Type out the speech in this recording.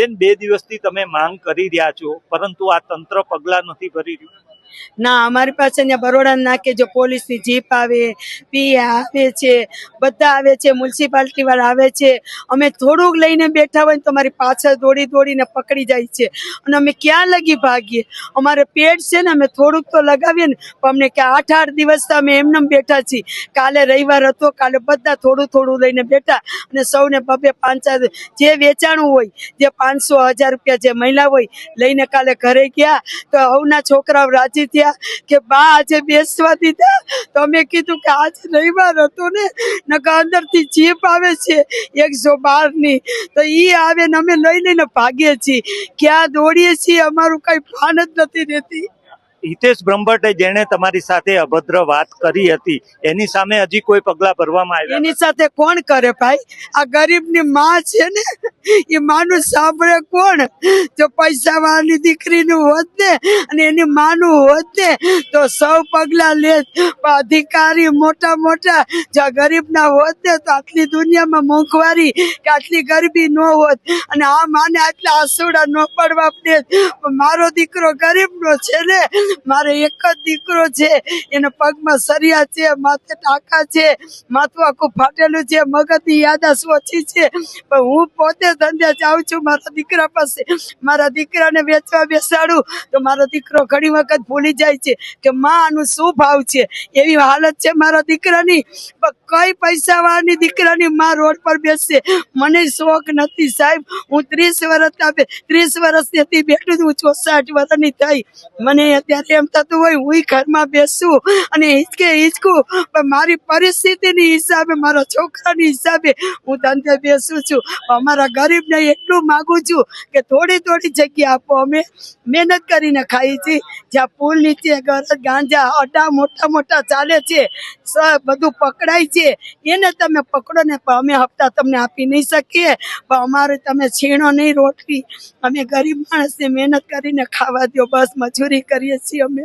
બેન, બે દિવસથી તમે માંગ કરી રહ્યા છો, પરંતુ આ તંત્ર પગલાં નથી ભરી રહ્યું. ના, અમારી પાસે અહીંયા બરોડા નાકે જો પોલીસની જીપ આવે, પી આવે છે, બધા આવે છે, મ્યુનિસિપાલિટી વાળા આવે છે. અમે થોડુંક લઈને બેઠા હોય તો અમારી પાછળ દોડી દોડીને પકડી જાય છે. અને અમે ક્યાં લગી ભાગીએ? અમારે પેડ છે ને, અમે થોડુંક તો લગાવીએ ને, પણ અમને કે આઠ આઠ દિવસ તો અમે એમને બેઠા છીએ. કાલે રવિવાર હતો, કાલે બધા થોડું થોડું લઈને બેઠા. અને સૌને બબે પાંચ જે વેચાણું હોય, જે પાંચસો હજાર રૂપિયા જે મહિલા હોય, લઈને કાલે ઘરે ગયા, તો હવના છોકરાઓ રાજી થયા કે, બા, આજે બેસવા દીધા. તો અમે કીધું કે, આજ રવિવાર હતો ને નકા અંદરથી જીપ આવે છે એકસો બારની તો એ આવે ને અમે લઈ લઈને ભાગીએ છીએ. ક્યાં દોડીએ છીએ અમારું કાંઈ ભાન જ નથી રહેતી. હિતેશ બ્રહ્મભટ્ટે જેણે તમારી સાથે અભદ્ર વાત કરી હતી, એની સામે હજી કોઈ પગલાં ભરવામાં આવ્યા એની સાથે કોણ કરે ભાઈ? આ ગરીબની માં છે ને, એ માનું સાંભળે કોણ? જો પૈસા વાળી દીકરીનું હોત ને, અને એની માનું હોત ને, તો સૌ પગલા લે. અધિકારી મોટા મોટા, જો ગરીબના હોત ને, તો આટલી દુનિયામાં મોંઘવારી, કે આટલી ગરીબી ન હોત. અને આ માને આટલા આસુડા ન પડવા દે મારો દીકરો ગરીબનો છે ને મારે એક જ દીકરો છે. એના પગમાં સરિયા છે, માથે ટાંકા છે, માથું આખું ફાટેલું છે, મગજની યાદાશ ઓછી છે. પણ હું પોતે ધંધે જાઉં છું મારા દીકરા પાસે. મારા દીકરાને વેચવા બેસાડું તો મારો દીકરો ઘણી વખત ભૂલી જાય છે કે માં, આનું શું ભાવ છે? એવી હાલત છે મારા દીકરાની. કઈ પૈસા વાળાની દીકરાની માં રોડ પર બેસશે? મને શોખ નથી સાહેબ. હું ત્રીસ વર્ષ ત્રીસ વર્ષ હતી બેઠું છું ચોસાઠ વર્ષની થઈ. મને અત્યારે એમ થતું હોય, હું ઘરમાં બેસું અને હિચકે હિચકું. પણ મારી પરિસ્થિતિની હિસાબે, મારા છોકરાની હિસાબે હું ધંધે બેસું છું. અમારા ગરીબને એટલું માગું છું કે થોડી થોડી જગ્યા આપો. અમે મહેનત કરીને ખાઈએ છીએ જ્યાં પુલ નીચે ગરજ ગાંજા અડા મોટા મોટા ચાલે છે બધું પકડાય છે. એને તમે પકડો ને પણ અમે હપ્તા તમને આપી નહીં શકીએ. પણ અમારે તમે છીણો નહીં રોટલી. અમે ગરીબ માણસને મહેનત કરીને ખાવા દો બસ મજૂરી કરીએ છીએ. અમે